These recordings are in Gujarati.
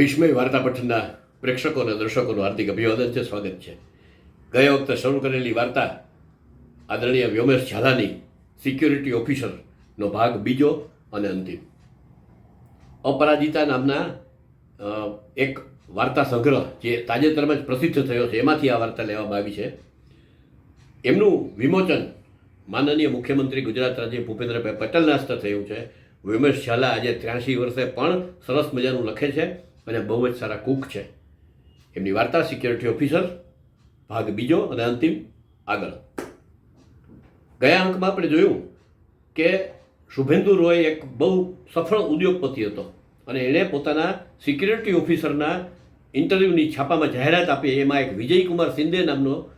વિસ્મય વાર્તા પઠનના પ્રેક્ષકો અને દર્શકોનું હાર્દિક અભિવાદન છે, સ્વાગત છે. ગયા વખતે શરૂ કરેલી વાર્તા આદરણીય વ્યોમેશ ઝાલાની સિક્યુરિટી ઓફિસરનો ભાગ બીજો અને અંતિમ. અપરાજિતા નામના એક વાર્તા સંગ્રહ જે તાજેતરમાં જ પ્રસિદ્ધ થયો છે, એમાંથી આ વાર્તા લેવામાં આવી છે. એમનું વિમોચન માનનીય મુખ્યમંત્રી ગુજરાત રાજ્ય ભૂપેન્દ્રભાઈ પટેલના હસ્તે થયું છે. વ્યોમેશ ઝાલા આજે ત્ર્યાસી વર્ષે પણ સરસ મજાનું લખે છે. અને બહુ જ સારા કુક છે. એમની વાર્તા સિક્યોરિટી ઓફિસર ભાગ બીજો અને અંતિમ આગળ. ગયા અંકમાં આપણે જોયું કે શુભેન્દુ રોય એક બહુ સફળ ઉદ્યોગપતિ હતો અને એણે પોતાના સિક્યુરિટી ઓફિસરના ઇન્ટરવ્યૂની છાપામાં જાહેરાત આપી. એમાં એક વિજયકુમાર શિંદે નામનો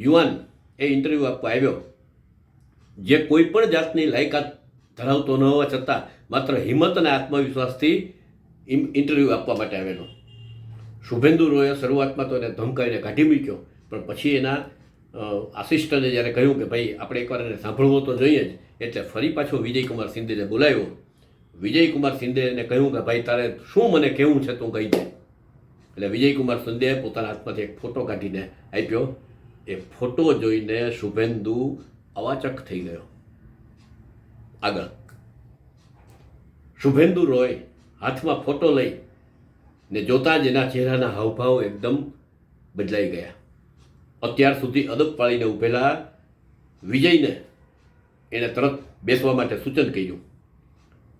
યુવાન એ ઇન્ટરવ્યૂ આપવા આવ્યો. જે કોઈ પણ જાતની લાયકાત ધરાવતો ન હોવા છતાં માત્ર હિંમત અને આત્મવિશ્વાસથી ઇન્ટરવ્યૂ આપવા માટે આવેલો. શુભેન્દુ રોયે શરૂઆતમાં તો એને ધમકાઈને કાઢી મૂક્યો પણ પછી એના અ, આસિસ્ટન્ટે જ્યારે કહ્યું કે ભાઈ આપણે એકવાર એને સાંભળવો તો જોઈએ જ એટલે ફરી પાછો વિજયકુમાર શિંદેને બોલાવ્યો. વિજયકુમાર શિંદેને કહ્યું કે ભાઈ તારે શું મને કહેવું છે તું કહી દે. એટલે વિજયકુમાર શિંદેએ પોતાના હાથમાંથી એક ફોટો કાઢીને આપ્યો. એ ફોટો જોઈને શુભેન્દુ અવાચક થઈ ગયો. આગળ. શુભેન્દુ રોય હાથમાં ફોટો લઈ ને જોતા જ એના ચહેરાના હાવભાવ એકદમ બદલાઈ ગયા. અત્યાર સુધી અદબ પાળીને ઊભેલા વિજયને એણે તરત બેસવા માટે સૂચન કર્યું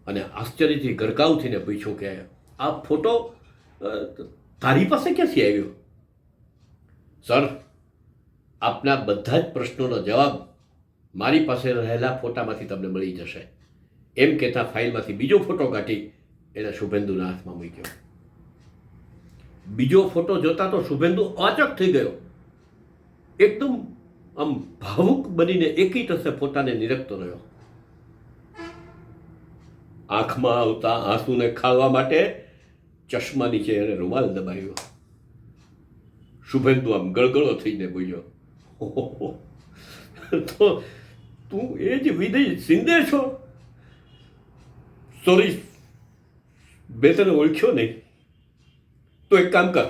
અને આશ્ચર્યથી ગરકાવ થઈને પૂછ્યું કે, આ ફોટો તારી પાસે ક્યાંથી આવ્યો? સર, આપના બધા જ પ્રશ્નોનો જવાબ મારી પાસે રહેલા ફોટામાંથી તમને મળી જશે. એમ કહેતા ફાઇલમાંથી બીજો ફોટો કાઢી એણે શુભેન્દુના હાથમાં મૂક્યો. બીજો ફોટો જોતા તો શુભેન્દુ અચક થઈ ગયો. એકદમ આમ ભાવુક બનીને એકી ટસે પોતાને નિરખતો રહ્યો. આંખમાં આવતા આંસુને ખાવા માટે ચશ્મા નીચે એને રૂમાલ દબાવ્યો. શુભેન્દુ આમ ગળગળો થઈને બોલ્યો તો તું એ જ વિદય સિંધે છો? સોરી બે તને ઓળખ્યો નહીં. તો એક કામ કર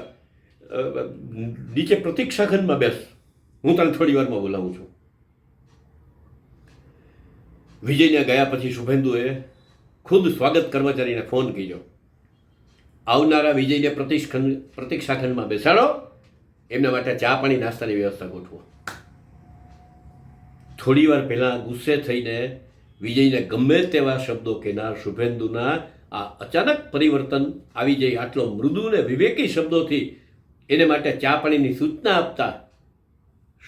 નીચે પ્રતિક્ષાખંડમાં બેસ. હું તને થોડી વારમાં બોલાવું છું. વિજયને ગયા પછી શુભેન્દુએ ખુદ સ્વાગત કર્મચારીને ફોન કર્યો. આવનારા વિજયને પ્રતિષ્ખંડ પ્રતિક્ષાખંડમાં બેસાડો. એમના માટે ચા પાણી, નાસ્તાની વ્યવસ્થા ગોઠવો. થોડી વાર પહેલાં ગુસ્સે થઈને વિજયને ગમે તેવા શબ્દો કહેનાર શુભેન્દુના આ અચાનક પરિવર્તન આવી જાય આટલો મૃદુ ને વિવેકી શબ્દોથી એને માટે ચા પાણીની સૂચના આપતા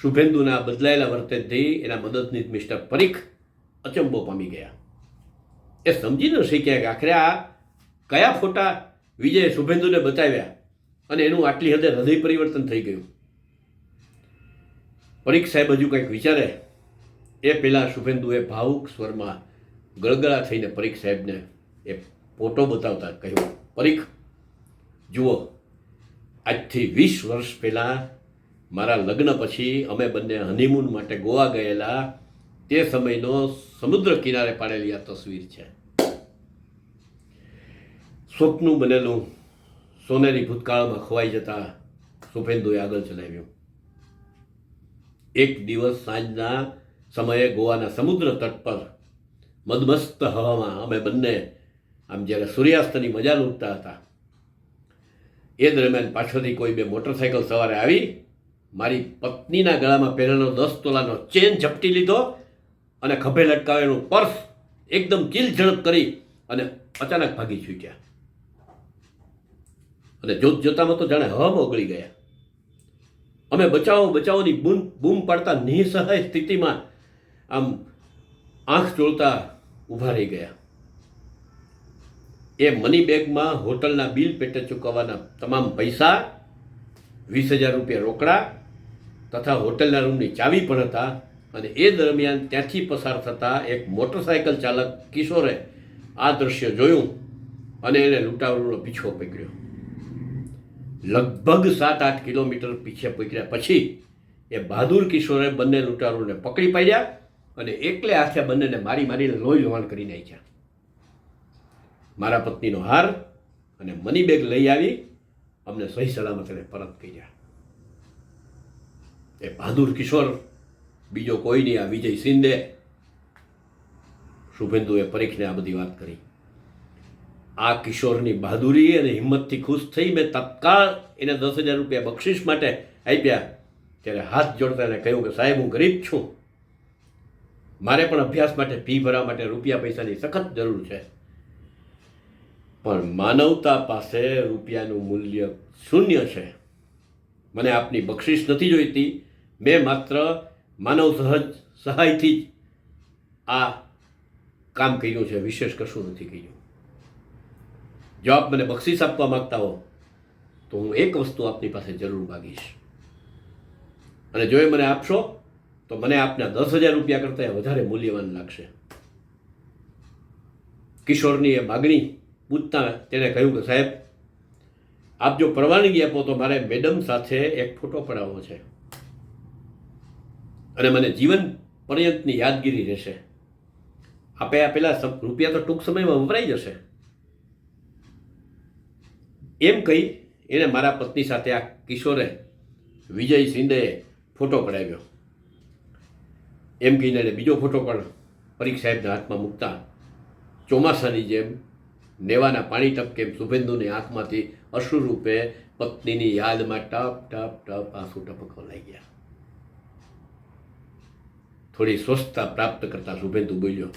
શુભેન્દુના બદલાયેલા વર્તનથી એના મદદનીશ મિસ્ટર પરીખ અચંબો પામી ગયા. એ સમજી ન શક્યા કે આખરે આ કયા ફોટા વિજયે શુભેન્દુને બતાવ્યા અને એનું આટલી હદે હૃદય પરિવર્તન થઈ ગયું. પરીખ સાહેબ હજુ કંઈક વિચારે. એ પહેલાં શુભેન્દુએ ભાવુક સ્વરમાં ગળગળા થઈને પરીખ સાહેબને એ ફોટો બતાવતા કહ્યું. પરીખ, જુઓ, આજથી વીસ વર્ષ પહેલાં મારા લગ્ન પછી અમે બંને હનીમૂન માટે ગોવા ગયેલા. તે સમયનો સમુદ્ર કિનારે પાડેલી આ તસવીર છે. સ્વપ્નું બનેલું સોનેરી ભૂતકાળમાં ખોવાઈ જતા શુભેન્દુએ આગળ ચલાવ્યું એક દિવસ સાંજના સમયે ગોવાના સમુદ્ર તટ પર મદમસ્ત હવામાં અમે બંને આમ જ્યારે સૂર્યાસ્તની મજા લૂંટતા હતા, એ દરમિયાન પાછળથી કોઈ બે મોટરસાયકલ સવારે આવી, મારી પત્નીના ગળામાં પહેરેલો દસ તોલાનો ચેન ઝપટી લીધો અને ખભે લટકાવેલું પર્સ એકદમ ચીલ ઝડપ કરી અને અચાનક ભાગી છૂટ્યા. અને જોત જોતામાં તો જાણે હમ ઓગળી ગયા. અમે બચાવો, બચાવોની બૂમ બૂમ પાડતા નિસહાય સ્થિતિમાં આમ આંખ ચોળતા ઊભા રહી ગયા. એ મની બેગમાં હોટલના બિલ પેટે ચૂકવવાના તમામ પૈસા વીસ હજાર રૂપિયા રોકડા તથા હોટલના રૂમની ચાવી પણ હતા અને એ દરમિયાન ત્યાંથી પસાર થતા એક મોટરસાયકલ ચાલક કિશોરે આ દ્રશ્ય જોયું અને એને લૂંટારૂનો પીછો પકડ્યો. લગભગ સાત આઠ કિલોમીટર પીછે પકડ્યા પછી એ બહાદુર કિશોરે બંને લૂંટારૂને પકડી પાડ્યા અને એકલે હાથે બંનેને મારી મારીને લોહી લોહાણ કરી નાખ્યા. મારા પત્નીનો હાર અને મની બેગ લઈ આવી, અમને સહી સલામત એને પરત કર્યા. એ બહાદુર કિશોર, બીજો કોઈ નહીં, આ વિજય શિંદે. શુભેન્દુએ પરીખને આ બધી વાત કરી. આ કિશોરની બહાદુરી અને હિંમતથી ખુશ થઈ મેં તત્કાળ એને દસ હજાર રૂપિયા બક્ષિસ માટે આપ્યા. ત્યારે હાથ જોડતા એને કહ્યું કે, સાહેબ, હું ગરીબ છું. મારે પણ અભ્યાસ માટે ફી ભરવા માટે રૂપિયા પૈસાની સખત જરૂર છે. પણ માનવતા પાસે રૂપિયાનું મૂલ્ય શૂન્ય છે. મને આપની બક્ષિસ નથી જોઈતી. મેં માત્ર માનવ સહજ સહાયથી જ આ કામ કર્યું છે. વિશેષ કશું નથી કર્યું. જો આપ મને બક્ષિસ આપવા માગતા હો, તો હું એક વસ્તુ આપની પાસે જરૂર માગીશ. અને જો એ મને આપશો, તો મને આપના દસ હજાર રૂપિયા કરતાં વધારે મૂલ્યવાન લાગશે. કિશોરની એ માગણી પૂછતા તેણે કહ્યું કે સાહેબ, આપ જો પરવાનગી આપો તો મારે મેડમ સાથે એક ફોટો પડાવવો છે. અને મને જીવન પર્યંતની યાદગીરી રહેશે. આપે આપેલા રૂપિયા તો ટૂંક સમયમાં વપરાઈ જશે. એમ કહી એણે મારા પત્ની સાથે આ કિશોરે વિજય શિંદેએ ફોટો પડાવ્યો. એમ કહીને એણે બીજો ફોટો પણ પરીખ સાહેબના હાથમાં મૂકતા ચોમાસાની જેમ નેવાના પાણી ટપકે શુભેન્દુની આંખમાંથી અશ્રુરૂપે પત્નીની યાદમાં ટપ ટપ ટપ આંસુ ટપકવા લાગ્યા. થોડી સ્વસ્થતા પ્રાપ્ત કરતા શુભેન્દુ બોલ્યો,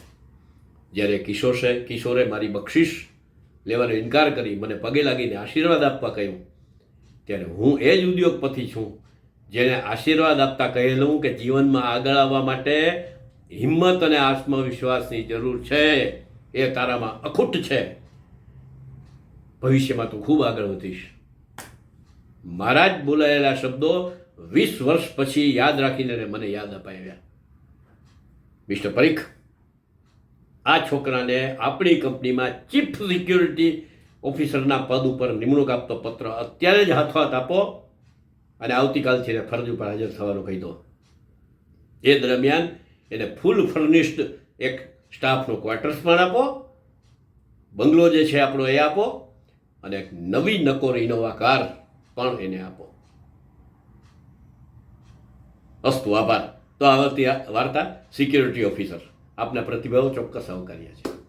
જ્યારે કિશોરે કિશોરે મારી બક્ષિસ લેવાનો ઇનકાર કરી મને પગે લાગીને આશીર્વાદ આપવા કહ્યું, ત્યારે હું એ જ ઉદ્યોગપતિ છું જેને આશીર્વાદ આપતા કહેલું કે જીવનમાં આગળ આવવા માટે હિંમત અને આત્મવિશ્વાસની જરૂર છે. એ તારામાં અખૂટ છે. ભવિષ્યમાં તું ખૂબ આગળ વધીશ. મારા જ બોલાયેલા શબ્દો વીસ વર્ષ પછી યાદ રાખીને મને યાદ અપાવ્યા. મિસ્ટર પરીખ, આ છોકરાને આપણી કંપનીમાં ચીફ સિક્યુરિટી ઓફિસરના પદ ઉપર નિમણૂક આપતો પત્ર અત્યારે જ હાથોહાથ આપો અને આવતીકાલથી એને ફરજ ઉપર હાજર થવાનું કહી દો. એ દરમિયાન એને ફૂલ ફર્નિશ્ડ એક સ્ટાફનો ક્વાર્ટર્સ પણ આપો, બંગલો જે છે આપણો એ આપો અને એક નવી નકોર ઇનોવા કાર પણ એને આપો. અસ્તુ, આભાર. તો આ વાર્તા સિક્યુરિટી ઓફિસર આપના પ્રતિભાવો ચોક્કસ આવકાર્યા છે